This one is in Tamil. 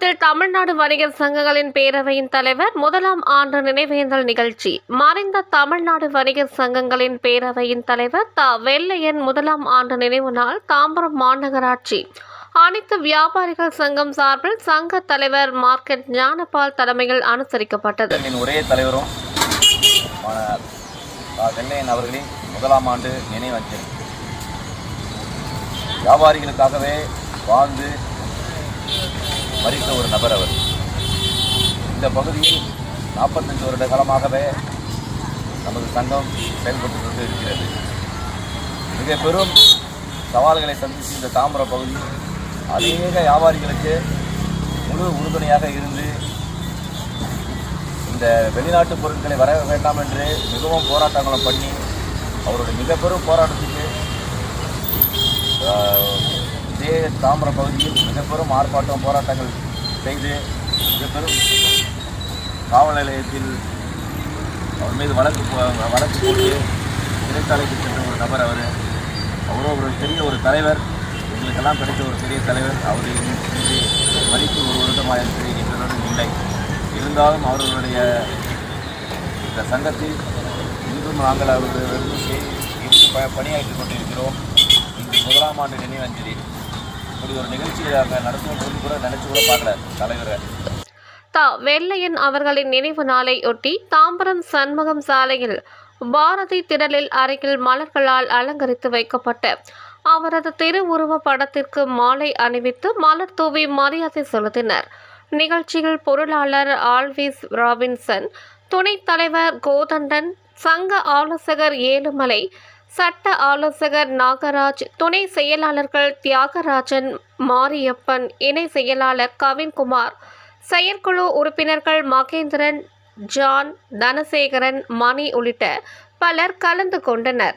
சேலத்தில் தமிழ்நாடு வணிகர் சங்கங்களின் பேரவையின் தலைவர் முதலாம் ஆண்டு நினைவேந்தல் நிகழ்ச்சி. மறைந்த தமிழ்நாடு வணிகர் சங்கங்களின் பேரவையின் தலைவர் த. வெள்ளையன் முதலாம் ஆண்டு நினைவு நாள் தாம்பரம் மாநகராட்சி. அனைத்து வியாபாரிகள் சங்கம் சார்பில் சங்க தலைவர் மார்க்கெட் ஞானபால் தலைமையில் அனுசரிக்கப்பட்டது. ஒரே தலைவரும் வெள்ளையன் அவர்களின் முதலாம் ஆண்டு நினைவஞ்சல் வியாபாரிகளுக்காகவே வாழ்ந்து மறித்த ஒரு நபர் அவர். இந்த பகுதியில் நாற்பத்தஞ்சு வருட காலமாகவே நமது சங்கம் செயல்பட்டு கொண்டு இருக்கிறது. மிக பெரும் சவால்களை சந்தித்து இந்த தாம்பரம் பகுதி அநேக வியாபாரிகளுக்கு முழு உறுதுணையாக இருந்து இந்த வெளிநாட்டு பொருட்களை வர வேண்டாம் என்று மிகவும் போராட்டங்களும் பண்ணி அவருடைய மிக பெரும் போராட்டத்துக்கு ஆஹ், இதே தாம்பரம் பகுதியில் மிக பெரும் ஆர்ப்பாட்டம் போராட்டங்கள் செய்து மிக பெரும் காவல் நிலையத்தில் அவர் மீது வழக்கு போ- வழக்கு போட்டு சிறைச்சாலைக்கு சென்ற ஒரு நபர் அவர். அவரோ ஒரு பெரிய ஒரு தலைவர். எங்களுக்கெல்லாம் கிடைத்த ஒரு பெரிய தலைவர். அவர் இன்று மதிப்பு ஒரு வருடமாக இருக்கிற இல்லை. இருந்தாலும் அவர்களுடைய இந்த சங்கத்தில் இன்றும் நாங்கள் அவர்களிடமிருந்து இருந்து ப பணியாற்றி கொண்டிருக்கிறோம். இன்று முதலாம் ஆண்டு நினைவஞ்சலி இப்படி ஒரு நிகழ்ச்சியை நாங்கள் நடத்துவோம் கூட நினச்சி கூட பார்க்கல தலைவரை. வெள்ளையன் அவர்களின் நினைவு நாளை ஒட்டி தாம்பரம் சண்முகம் சாலையில் பாரதி திடலில் அருகில் மலர்களால் அலங்கரித்து வைக்கப்பட்ட அவரது திருவுருவ படத்திற்கு மாலை அணிவித்து மலர் தூவி மரியாதை செலுத்தினர். நிகழ்ச்சியில் பொருளாளர் ஆல்விஸ் ராபின்சன் துணைத் தலைவர் கோதண்டன் சங்க ஆலோசகர் ஏழுமலை சட்ட ஆலோசகர் நாகராஜ் துணை செயலாளர்கள் தியாகராஜன் மாரியப்பன் இணை செயலாளர் கவின்குமார் செயற்குழு உறுப்பினர்கள் மகேந்திரன் ஜான் தனசேகரன் மணி உள்ளிட்ட பலர் கலந்து கொண்டனர்.